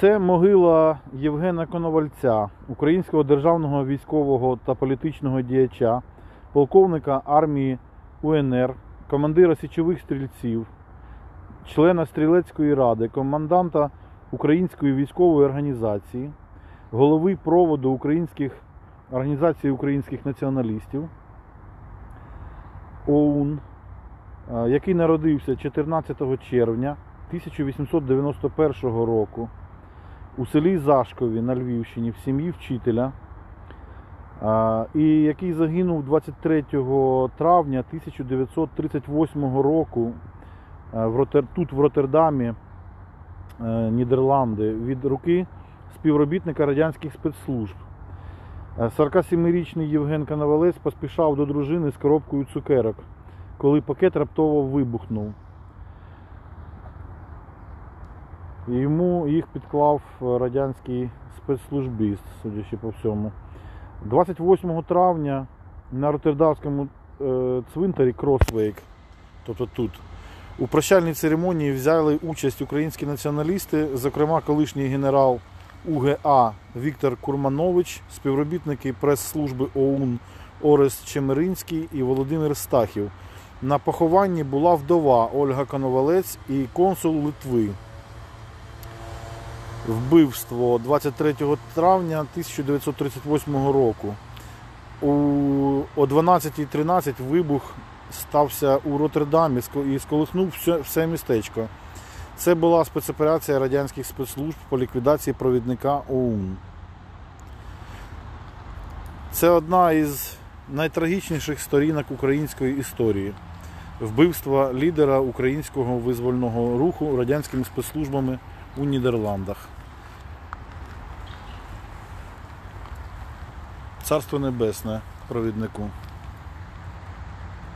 Це могила Євгена Коновальця, українського державного військового та політичного діяча, полковника армії УНР, командира січових стрільців, члена стрілецької ради, команданта Української військової організації, голови проводу українських організацій українських націоналістів ОУН, е, який народився 14 червня 1891 року у селі Зашкові на Львівщині в сім'ї вчителя, і який загинув 23 травня 1938 року е, тут в Роттердамі, е, Нідерланди, від руки співробітника радянських спецслужб. Е, 47-річний Євген Канавалець поспішав до дружини з коробкою цукерок, коли пакет раптово вибухнув. Йому їх підклав е, радянський спецслужбіст, судячи по всьому. 28 травня на Роттердамському е, цвинтарі Кросвейк, тобто тут, у прощальній церемонії взяли участь українські націоналісти, зокрема колишній генерал УГА Віктор Курманович, співробітники прес-служби ОУН Орест Чемеринський і Володимир Стахів. На похованні була вдова Ольга Коновалець і консул Литви вбивство 23 травня 1938 року. О 12.13 вибух стався у Роттердамі і сколихнув все, містечко. Це була спецоперація радянських спецслужб по ліквідації провідника ОУН. Це одна із найтрагічніших сторінок української історії. Вбивство лідера українського визвольного руху радянськими спецслужбами у Нідерландах. Царство Небесне провіднику.